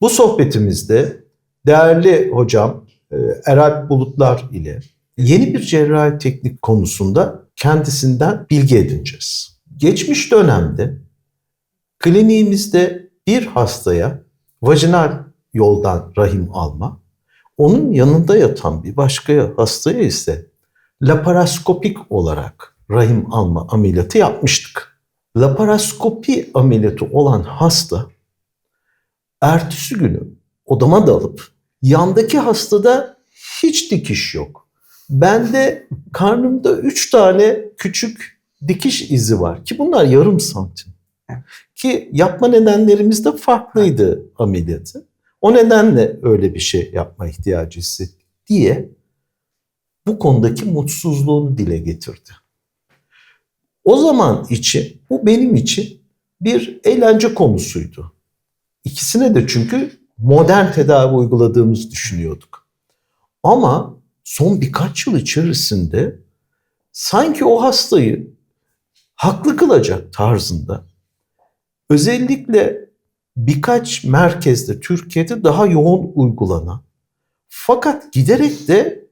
Bu sohbetimizde değerli hocam e, Eralp Bulutlar ile yeni bir cerrahi teknik konusunda kendisinden bilgi edineceğiz. Geçmiş dönemde kliniğimizde bir hastaya vajinal yoldan rahim alma, onun yanında yatan bir başka hastaya ise laparoskopik olarak rahim alma ameliyatı yapmıştık. Laparoskopi ameliyatı olan hasta ertesi günü odama dalıp yandaki hastada hiç dikiş yok. Bende karnımda üç tane küçük dikiş izi var ki bunlar yarım santim. Ki yapma nedenlerimiz de farklıydı ameliyatı. O nedenle öyle bir şey yapma ihtiyacı hissettik diye bu konudaki mutsuzluğunu dile getirdi. O zaman için bu benim için bir eğlence konusuydu. İkisine de çünkü modern tedavi uyguladığımızı düşünüyorduk. Ama son birkaç yıl içerisinde sanki o hastayı haklı kılacak tarzında özellikle birkaç merkezde Türkiye'de daha yoğun uygulanan fakat giderek de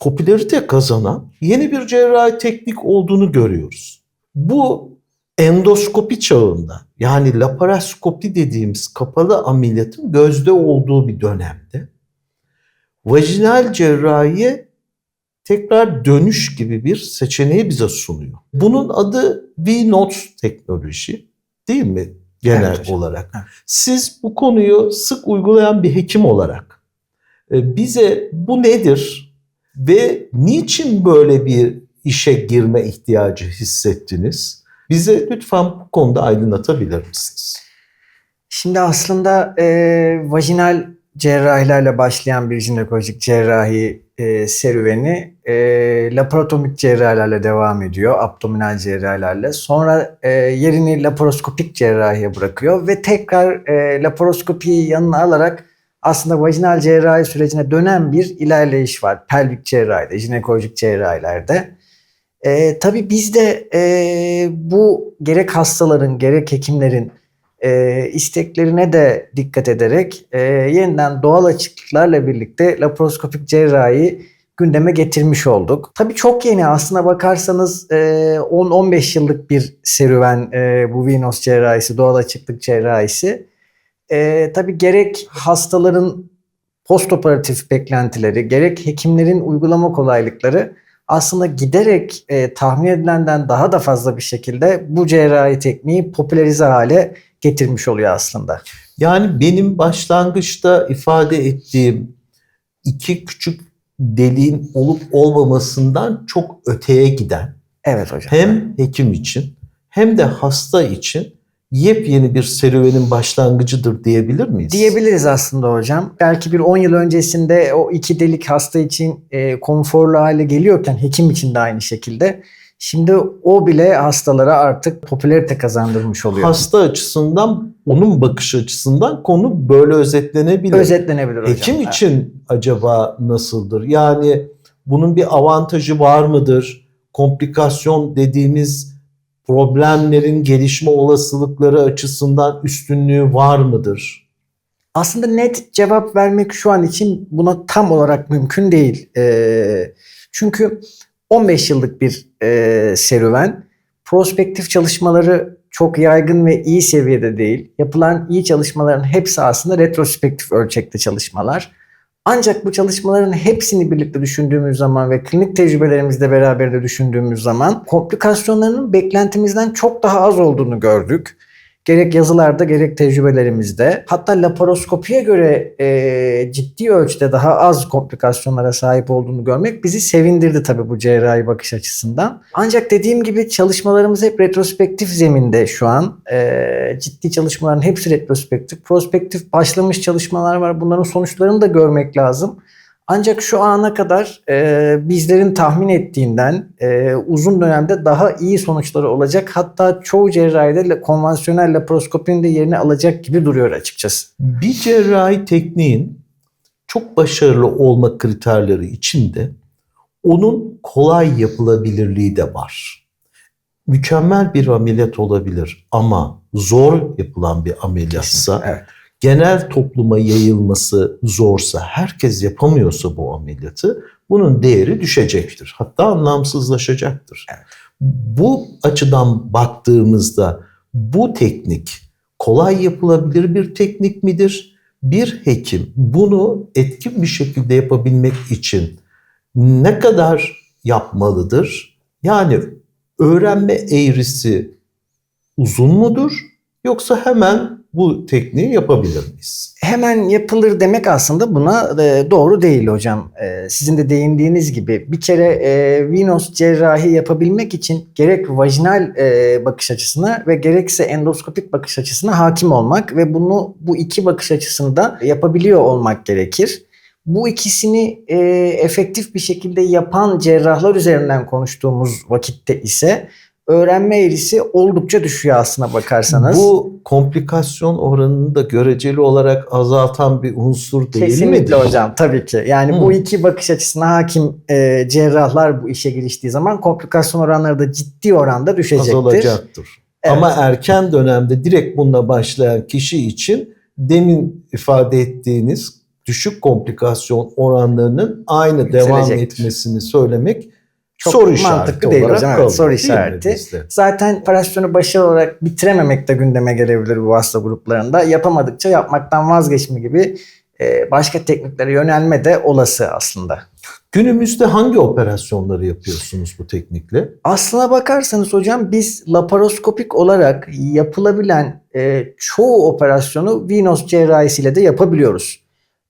popülerite kazanan yeni bir cerrahi teknik olduğunu görüyoruz. Bu endoskopi çağında yani laparoskopi dediğimiz kapalı ameliyatın gözde olduğu bir dönemde vajinal cerrahiye tekrar dönüş gibi bir seçeneği bize sunuyor. Bunun adı V-Notes teknoloji değil mi genel Evet hocam. olarak? Evet. Siz bu konuyu sık uygulayan bir hekim olarak e, bize bu nedir ve niçin böyle bir işe girme ihtiyacı hissettiniz? Bize lütfen bu konuda aydınlatabilir misiniz? Şimdi aslında e, vajinal cerrahilerle başlayan bir jinekolojik cerrahi e, serüveni e, laparotomik cerrahilerle devam ediyor. Abdominal cerrahilerle. Sonra e, yerini laparoskopik cerrahiye bırakıyor ve tekrar e, laparoskopiyi yanına alarak aslında vajinal cerrahi sürecine dönen bir ilerleyiş var. Pelvik cerrahide, jinekolojik cerrahilerde. E, tabii biz de e, bu gerek hastaların gerek hekimlerin e, isteklerine de dikkat ederek e, yeniden doğal açıklıklarla birlikte laparoskopik cerrahi gündeme getirmiş olduk. Tabii çok yeni aslına bakarsanız e, 10-15 yıllık bir serüven e, bu Venus cerrahisi, doğal açıklık cerrahisi. E, tabii gerek hastaların postoperatif beklentileri, gerek hekimlerin uygulama kolaylıkları aslında giderek e, tahmin edilenden daha da fazla bir şekilde bu cerrahi tekniği popülerize hale getirmiş oluyor aslında. Yani benim başlangıçta ifade ettiğim iki küçük deliğin olup olmamasından çok öteye giden Evet hocam. hem hekim için hem de hasta için yepyeni bir serüvenin başlangıcıdır diyebilir miyiz? Diyebiliriz aslında hocam. Belki bir 10 yıl öncesinde o iki delik hasta için e, konforlu hale geliyorken hekim için de aynı şekilde. Şimdi o bile hastalara artık popülerite kazandırmış oluyor. Hasta açısından, onun bakış açısından konu böyle özetlenebilir. Özetlenebilir hocam. Hekim Evet. için acaba nasıldır? Yani bunun bir avantajı var mıdır? Komplikasyon dediğimiz problemlerin gelişme olasılıkları açısından üstünlüğü var mıdır? Aslında net cevap vermek şu an için buna tam olarak mümkün değil. Ee, çünkü 15 yıllık bir e, serüven. Prospektif çalışmaları çok yaygın ve iyi seviyede değil. Yapılan iyi çalışmaların hepsi aslında retrospektif ölçekte çalışmalar. Ancak bu çalışmaların hepsini birlikte düşündüğümüz zaman ve klinik tecrübelerimizle beraber de düşündüğümüz zaman komplikasyonlarının beklentimizden çok daha az olduğunu gördük. Gerek yazılarda gerek tecrübelerimizde. Hatta laparoskopiye göre e, ciddi ölçüde daha az komplikasyonlara sahip olduğunu görmek bizi sevindirdi tabii bu cerrahi bakış açısından. Ancak dediğim gibi çalışmalarımız hep retrospektif zeminde şu an. E, ciddi çalışmaların hepsi retrospektif. Prospektif başlamış çalışmalar var. Bunların sonuçlarını da görmek lazım. Ancak şu ana kadar e, bizlerin tahmin ettiğinden e, uzun dönemde daha iyi sonuçları olacak. Hatta çoğu cerrahide konvansiyonel laparoskopinin de yerini alacak gibi duruyor açıkçası. Bir cerrahi tekniğin çok başarılı olma kriterleri içinde onun kolay yapılabilirliği de var. mükemmel bir ameliyat olabilir ama zor yapılan bir ameliyatsa, Evet. Genel topluma yayılması zorsa, herkes yapamıyorsa bu ameliyatı bunun değeri düşecektir. Hatta anlamsızlaşacaktır. Bu açıdan baktığımızda bu teknik kolay yapılabilir bir teknik midir? Bir hekim bunu etkin bir şekilde yapabilmek için ne kadar yapmalıdır? Yani öğrenme eğrisi uzun mudur yoksa hemen bu tekniği yapabilir miyiz? Hemen yapılır demek aslında buna e, doğru değil hocam. E, sizin de değindiğiniz gibi bir kere e, venous cerrahi yapabilmek için gerek vajinal bakış açısına ve gerekse endoskopik bakış açısına hakim olmak ve bunu bu iki bakış açısını da yapabiliyor olmak gerekir. Bu ikisini e, efektif bir şekilde yapan cerrahlar üzerinden konuştuğumuz vakitte ise öğrenme eğrisi oldukça düşüyor aslına bakarsanız. Bu komplikasyon oranını da göreceli olarak azaltan bir unsur değil Kesinlikle midir? hocam tabii ki. Yani Hı. bu iki bakış açısına hakim e, cerrahlar bu işe giriştiği zaman komplikasyon oranları da ciddi oranda düşecektir. Azalacaktır. Evet. Ama erken dönemde direkt bununla başlayan kişi için demin ifade ettiğiniz düşük komplikasyon oranlarının aynı devam etmesini söylemek Çok soru mantıklı değil olarak hocam, evet, soru işareti. Zaten operasyonu başarılı olarak bitirememek de gündeme gelebilir bu hasta gruplarında. Yapamadıkça yapmaktan vazgeçme gibi e, başka tekniklere yönelme de olası aslında. Günümüzde hangi operasyonları yapıyorsunuz bu teknikle? Aslına bakarsanız hocam biz laparoskopik olarak yapılabilen e, çoğu operasyonu venous cerrahisiyle de yapabiliyoruz.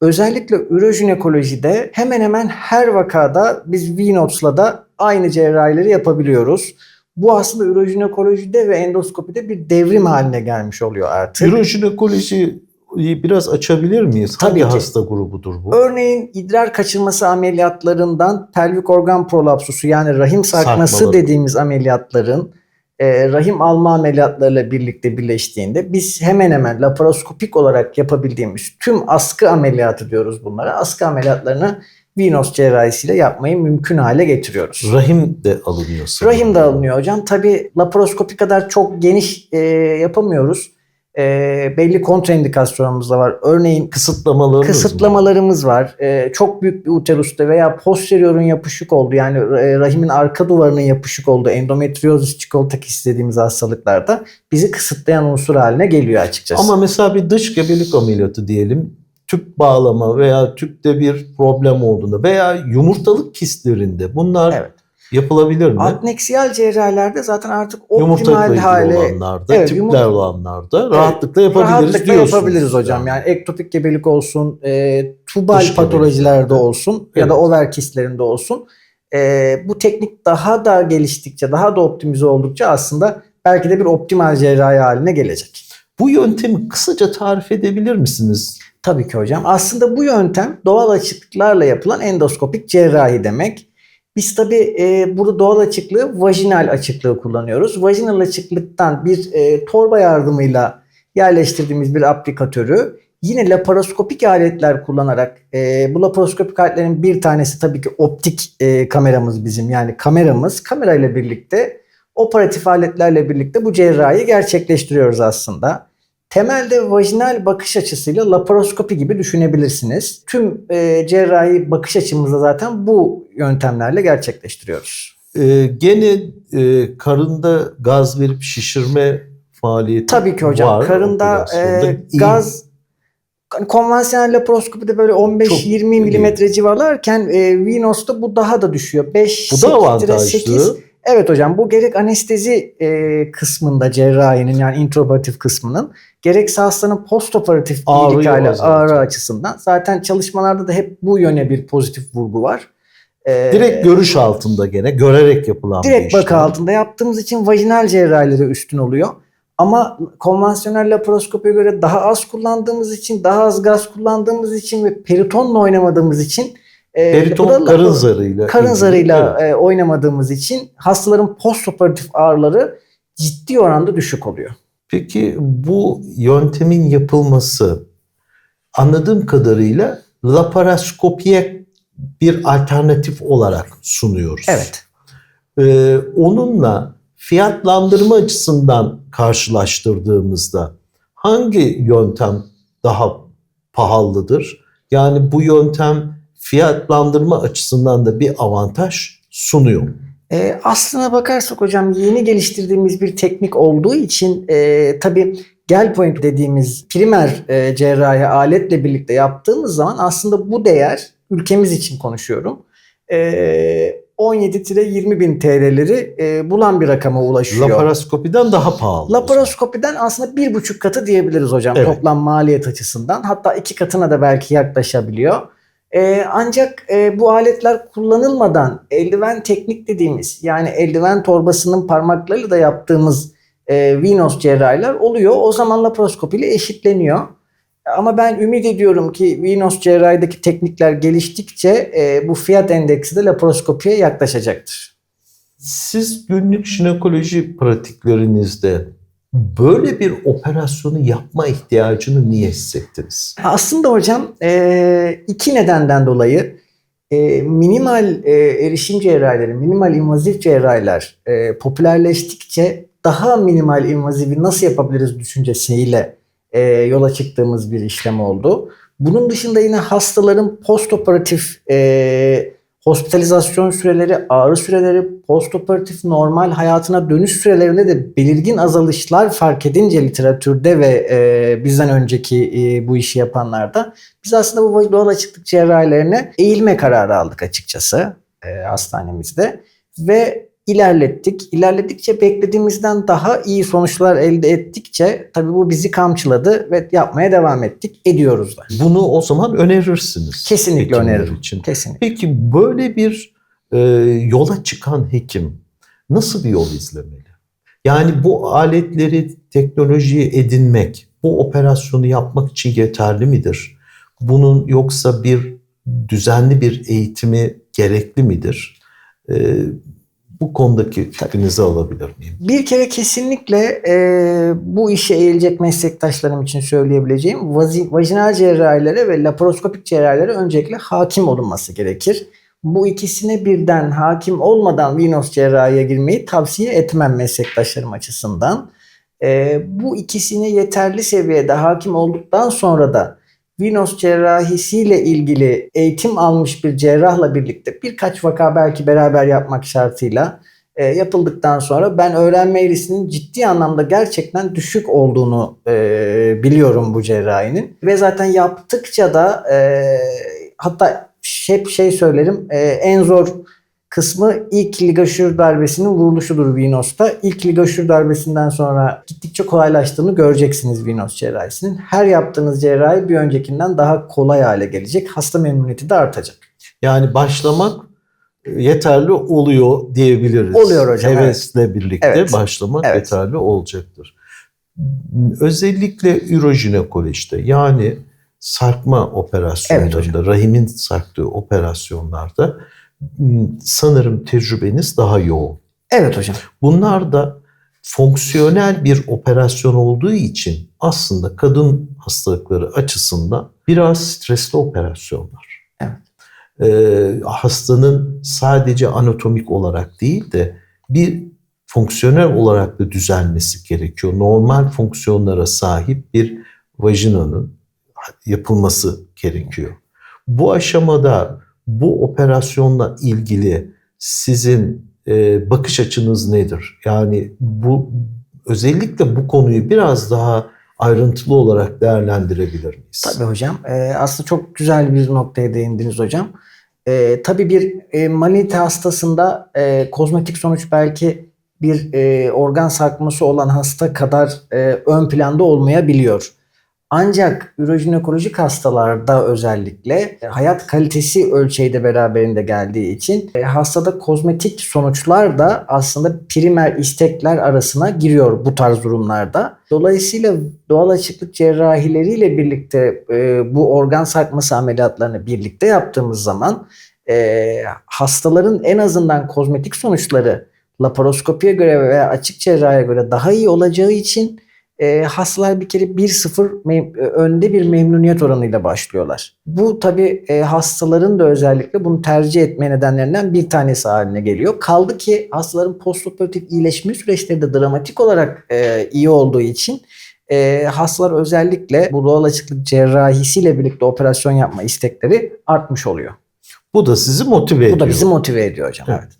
Özellikle ürojinekolojide hemen hemen her vakada biz venous'la da aynı cerrahileri yapabiliyoruz. Bu aslında ürojinekolojide ve endoskopide bir devrim haline gelmiş oluyor artık. Ürojinekolojiyi biraz açabilir miyiz? Tabii Hangi ki. hasta grubudur bu? Örneğin idrar kaçırması ameliyatlarından pelvik organ prolapsusu yani rahim sarkması Sarkmaları. dediğimiz ameliyatların e, rahim alma ameliyatlarıyla birlikte birleştiğinde biz hemen hemen laparoskopik olarak yapabildiğimiz tüm askı ameliyatı diyoruz bunlara. Askı ameliyatlarını venous cerrahisiyle yapmayı mümkün hale getiriyoruz. Rahim de alınıyor sanırım. Rahim de alınıyor hocam. Tabi laparoskopi kadar çok geniş e, yapamıyoruz. E, belli kontraindikasyonumuz da var. Örneğin Kısıtlamalarınız mı? kısıtlamalarımız var. Ee, çok büyük bir uterusta veya posteriorun yapışık olduğu yani e, rahimin arka duvarının yapışık olduğu endometriozis çikolata istediğimiz hastalıklarda bizi kısıtlayan unsur haline geliyor açıkçası. Ama mesela bir dış gebelik ameliyatı diyelim. Tüp bağlama veya tüpte bir problem olduğunda veya yumurtalık kistlerinde bunlar Evet. yapılabilir mi? Adneksiyal cerrahilerde zaten artık optimal hale olanlarda, Evet, tüpler yumurta- olanlarda rahatlıkla yapabiliriz rahatlıkla diyorsunuz. yapabiliriz hocam. Yani ektopik gebelik olsun, e, tubal Dış patolojilerde gebeliklerde. olsun ya Evet. da over kistlerinde olsun. E, bu teknik daha da geliştikçe, daha da optimize oldukça aslında belki de bir optimal cerrahi haline gelecek. Bu yöntemi kısaca tarif edebilir misiniz? Tabii ki hocam. Aslında bu yöntem doğal açıklıklarla yapılan endoskopik cerrahi demek. Biz tabii e, burada doğal açıklığı vajinal açıklığı kullanıyoruz. Vajinal açıklıktan bir e, torba yardımıyla yerleştirdiğimiz bir aplikatörü yine laparoskopik aletler kullanarak e, bu laparoskopik aletlerin bir tanesi tabii ki optik e, kameramız bizim yani kameramız kamerayla birlikte operatif aletlerle birlikte bu cerrahiyi gerçekleştiriyoruz aslında. Temelde vajinal bakış açısıyla laparoskopi gibi düşünebilirsiniz. Tüm e, cerrahi bakış açımızda zaten bu yöntemlerle gerçekleştiriyoruz. Ee, gene e, karında gaz verip şişirme faaliyeti Tabii ki hocam. var Karında e, gaz hani konvansiyonel laparoskopide böyle 15-20 Çok milimetre civarlarken e, Venos'ta bu daha da düşüyor. 5 Bu da avantajlı. Evet hocam bu gerek anestezi e, kısmında cerrahinin yani intraoperatif kısmının gerekse hastanın postoperatif Ağrıyı iyilik hali azaltıyor. ağrı açısından. Zaten çalışmalarda da hep bu yöne bir pozitif vurgu var. E, Direkt görüş altında gene görerek yapılan bir direkt bakı işlem. altında yaptığımız için vajinal cerrahilere üstün oluyor. Ama konvansiyonel laparoskopiye göre daha az kullandığımız için, daha az gaz kullandığımız için ve peritonla oynamadığımız için e, Periton bu da karın zarıyla. karın zarıyla Evet. e, oynamadığımız için hastaların postoperatif ağrıları ciddi oranda düşük oluyor. Peki bu yöntemin yapılması anladığım kadarıyla laparoskopiye bir alternatif olarak sunuyoruz. Evet. Ee, onunla fiyatlandırma açısından karşılaştırdığımızda hangi yöntem daha pahalıdır? Yani bu yöntem fiyatlandırma açısından da bir avantaj sunuyor. E, aslına bakarsak hocam yeni geliştirdiğimiz bir teknik olduğu için e, tabii gel point dediğimiz primer e, cerrahi aletle birlikte yaptığımız zaman aslında bu değer ülkemiz için konuşuyorum. E, 17-20 bin TL'leri e, bulan bir rakama ulaşıyor. Laparoskopiden daha pahalı. Laparoskopiden aslında bir buçuk katı diyebiliriz hocam Evet. toplam maliyet açısından. Hatta iki katına da belki yaklaşabiliyor. Ee, ancak e, bu aletler kullanılmadan eldiven teknik dediğimiz yani eldiven torbasının parmaklarıyla da yaptığımız e, Venus cerrahiler oluyor. O zaman laparoskopi ile eşitleniyor. Ama ben ümit ediyorum ki Venus cerrahideki teknikler geliştikçe e, bu fiyat endeksi de laparoskopiye yaklaşacaktır. Siz günlük jinekoloji pratiklerinizde böyle bir operasyonu yapma ihtiyacını niye hissettiniz? Aslında hocam e, iki nedenden dolayı e, minimal e, erişim cerrahileri, minimal invazif cerrahiler popülerleştikçe daha minimal invazifi nasıl yapabiliriz düşüncesiyle yola çıktığımız bir işlem oldu. Bunun dışında yine hastaların postoperatif e, hospitalizasyon süreleri, ağrı süreleri, postoperatif normal hayatına dönüş sürelerinde de belirgin azalışlar fark edince literatürde ve e, bizden önceki e, bu işi yapanlarda biz aslında bu doğal açıklık cerrahilerine eğilme kararı aldık açıkçası e, hastanemizde. Ve ilerlettik. İlerledikçe beklediğimizden daha iyi sonuçlar elde ettikçe tabii bu bizi kamçıladı ve yapmaya devam ettik. Ediyoruz da. Bunu o zaman önerirsiniz. Kesinlikle öneririm. Için. Kesinlikle. Peki böyle bir e, yola çıkan hekim nasıl bir yol izlemeli? Yani bu aletleri teknolojiye edinmek, bu operasyonu yapmak için yeterli midir? Bunun yoksa bir düzenli bir eğitimi gerekli midir? E, bu konudaki fikrinizi alabilir miyim? Bir kere kesinlikle e, bu işe eğilecek meslektaşlarım için söyleyebileceğim vazi- vajinal cerrahilere ve laparoskopik cerrahilere öncelikle hakim olunması gerekir. Bu ikisine birden hakim olmadan Venus cerrahiye girmeyi tavsiye etmem meslektaşlarım açısından. E, bu ikisine yeterli seviyede hakim olduktan sonra da Venus cerrahisiyle ilgili eğitim almış bir cerrahla birlikte birkaç vaka belki beraber yapmak şartıyla e, yapıldıktan sonra ben öğrenme eğrisinin ciddi anlamda gerçekten düşük olduğunu e, biliyorum bu cerrahinin. Ve zaten yaptıkça da e, hatta hep şey söylerim e, en zor kısmı ilk ligaşür darbesinin vuruluşudur Venus'ta. İlk ligaşür darbesinden sonra gittikçe kolaylaştığını göreceksiniz Venus cerrahisinin. Her yaptığınız cerrahi bir öncekinden daha kolay hale gelecek. Hasta memnuniyeti de artacak. Yani başlamak yeterli oluyor diyebiliriz. Oluyor hocam, Hevesle birlikte Evet. başlamak Evet. yeterli olacaktır. Özellikle ürojinekolojide yani sarkma operasyonlarında, Evet rahimin sarktığı operasyonlarda sanırım tecrübeniz daha yoğun. Evet hocam. Bunlar da fonksiyonel bir operasyon olduğu için aslında kadın hastalıkları açısından biraz stresli operasyonlar. Evet. Ee, hastanın sadece anatomik olarak değil de bir fonksiyonel olarak da düzelmesi gerekiyor. Normal fonksiyonlara sahip bir vajinanın yapılması gerekiyor. Bu aşamada bu operasyonla ilgili sizin e, bakış açınız nedir? Yani bu özellikle bu konuyu biraz daha ayrıntılı olarak değerlendirebilir miyiz? Tabii hocam. Ee, aslında çok güzel bir noktaya değindiniz hocam. Ee, tabii bir e, manite hastasında e, kozmetik sonuç belki bir e, organ sarkması olan hasta kadar e, ön planda olmayabiliyor. Ancak ürojinekolojik hastalarda özellikle e, hayat kalitesi ölçeği de beraberinde geldiği için e, hastada kozmetik sonuçlar da aslında primer istekler arasına giriyor bu tarz durumlarda. Dolayısıyla doğal açıklık cerrahileriyle birlikte e, bu organ sarkması ameliyatlarını birlikte yaptığımız zaman hastaların en azından kozmetik sonuçları laparoskopiye göre veya açık cerrahiye göre daha iyi olacağı için e, hastalar bir kere 1-0 mem- e, önde bir memnuniyet oranıyla başlıyorlar. Bu tabii e, hastaların da özellikle bunu tercih etme nedenlerinden bir tanesi haline geliyor. Kaldı ki hastaların postoperatif iyileşme süreçleri de dramatik olarak e, iyi olduğu için e, hastalar özellikle bu doğal açıklık cerrahisiyle birlikte operasyon yapma istekleri artmış oluyor. Bu da sizi motive ediyor. Bu da bizi motive ediyor hocam. Evet. Evet.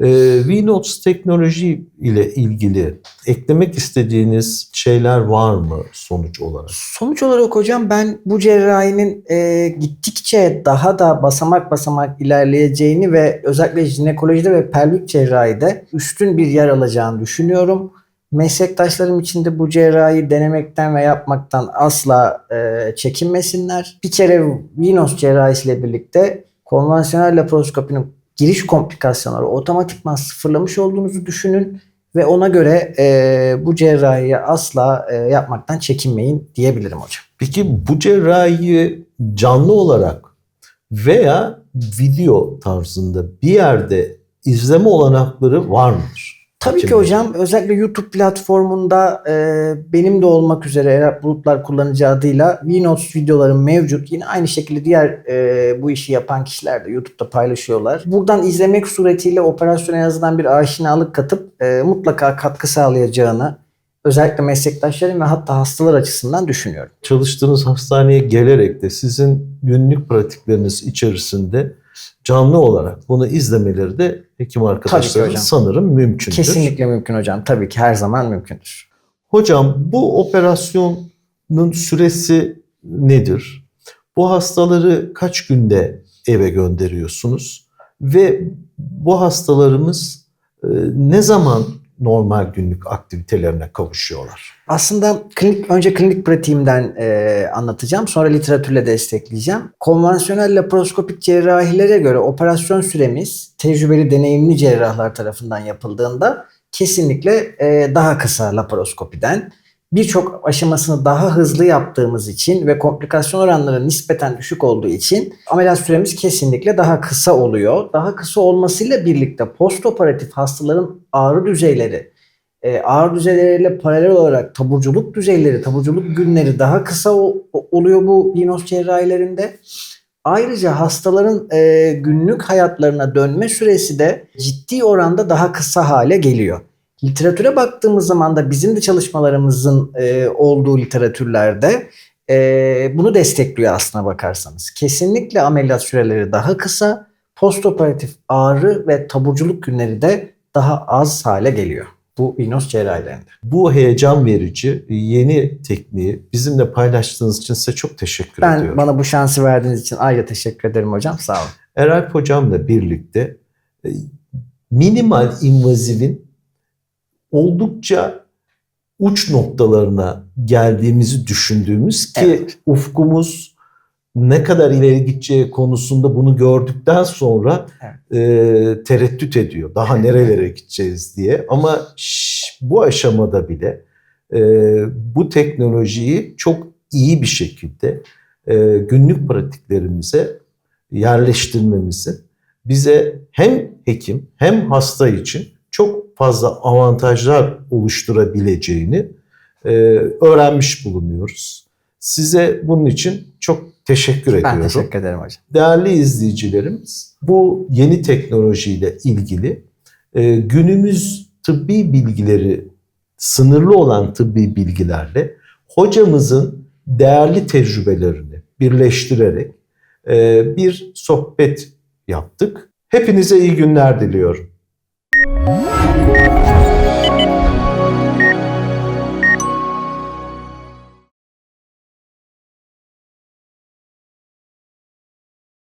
Ee, VNotes teknoloji ile ilgili eklemek istediğiniz şeyler var mı sonuç olarak? Sonuç olarak hocam ben bu cerrahinin e, gittikçe daha da basamak basamak ilerleyeceğini ve özellikle jinekolojide ve pelvik cerrahide üstün bir yer alacağını düşünüyorum. Meslektaşlarım için de bu cerrahi denemekten ve yapmaktan asla e, çekinmesinler. Bir kere Venus cerrahisiyle birlikte konvansiyonel laparoskopinin giriş komplikasyonları otomatikman sıfırlamış olduğunuzu düşünün ve ona göre e, bu cerrahiyi asla e, yapmaktan çekinmeyin diyebilirim hocam. Peki bu cerrahiyi canlı olarak veya video tarzında bir yerde izleme olanakları var mıdır? Tabii ki hocam özellikle YouTube platformunda e, benim de olmak üzere Erap Bulutlar kullanıcı adıyla VNotes videolarım mevcut. Yine aynı şekilde diğer e, bu işi yapan kişiler de YouTube'da paylaşıyorlar. Buradan izlemek suretiyle operasyona en azından bir aşinalık katıp e, mutlaka katkı sağlayacağını özellikle meslektaşlarım ve hatta hastalar açısından düşünüyorum. Çalıştığınız hastaneye gelerek de sizin günlük pratikleriniz içerisinde canlı olarak bunu izlemeleri de hekim arkadaşlarım hocam. sanırım mümkündür. Kesinlikle mümkün hocam. Tabii ki her zaman mümkündür. Hocam bu operasyonun süresi nedir? Bu hastaları kaç günde eve gönderiyorsunuz? Ve bu hastalarımız e, ne zaman normal günlük aktivitelerine kavuşuyorlar? Aslında klinik önce klinik pratiğimden e, anlatacağım. Sonra literatürle destekleyeceğim. Konvansiyonel laparoskopik cerrahilere göre operasyon süremiz tecrübeli deneyimli cerrahlar tarafından yapıldığında kesinlikle e, daha kısa laparoskopiden. Birçok aşamasını daha hızlı yaptığımız için ve komplikasyon oranları nispeten düşük olduğu için ameliyat süremiz kesinlikle daha kısa oluyor. Daha kısa olmasıyla birlikte postoperatif hastaların ağrı düzeyleri e, ağır düzeyleriyle paralel olarak taburculuk düzeyleri, taburculuk günleri daha kısa oluyor bu Venus cerrahilerinde. Ayrıca hastaların e, günlük hayatlarına dönme süresi de ciddi oranda daha kısa hale geliyor. Literatüre baktığımız zaman da bizim de çalışmalarımızın e, olduğu literatürlerde e, bunu destekliyor aslına bakarsanız. Kesinlikle ameliyat süreleri daha kısa, postoperatif ağrı ve taburculuk günleri de daha az hale geliyor bu Venus cerrahilerinde. Bu heyecan verici yeni tekniği bizimle paylaştığınız için size çok teşekkür Ben ediyorum. bana bu şansı verdiğiniz için ayrıca teşekkür ederim hocam. Sağ olun. Eralp hocamla birlikte e, minimal invazivin oldukça uç noktalarına geldiğimizi düşündüğümüz ki Evet. ufkumuz ne kadar ileri gideceği konusunda bunu gördükten sonra e, tereddüt ediyor. Daha nerelere gideceğiz diye. Ama şş, bu aşamada bile e, bu teknolojiyi çok iyi bir şekilde e, günlük pratiklerimize yerleştirmemizin bize hem hekim hem hasta için çok fazla avantajlar oluşturabileceğini e, öğrenmiş bulunuyoruz. Size bunun için çok teşekkür ediyorum. Ben teşekkür ederim hocam. Değerli izleyicilerimiz, bu yeni teknolojiyle ilgili e, günümüz tıbbi bilgileri sınırlı olan tıbbi bilgilerle hocamızın değerli tecrübelerini birleştirerek e, bir sohbet yaptık. Hepinize iyi günler diliyorum. Thank you.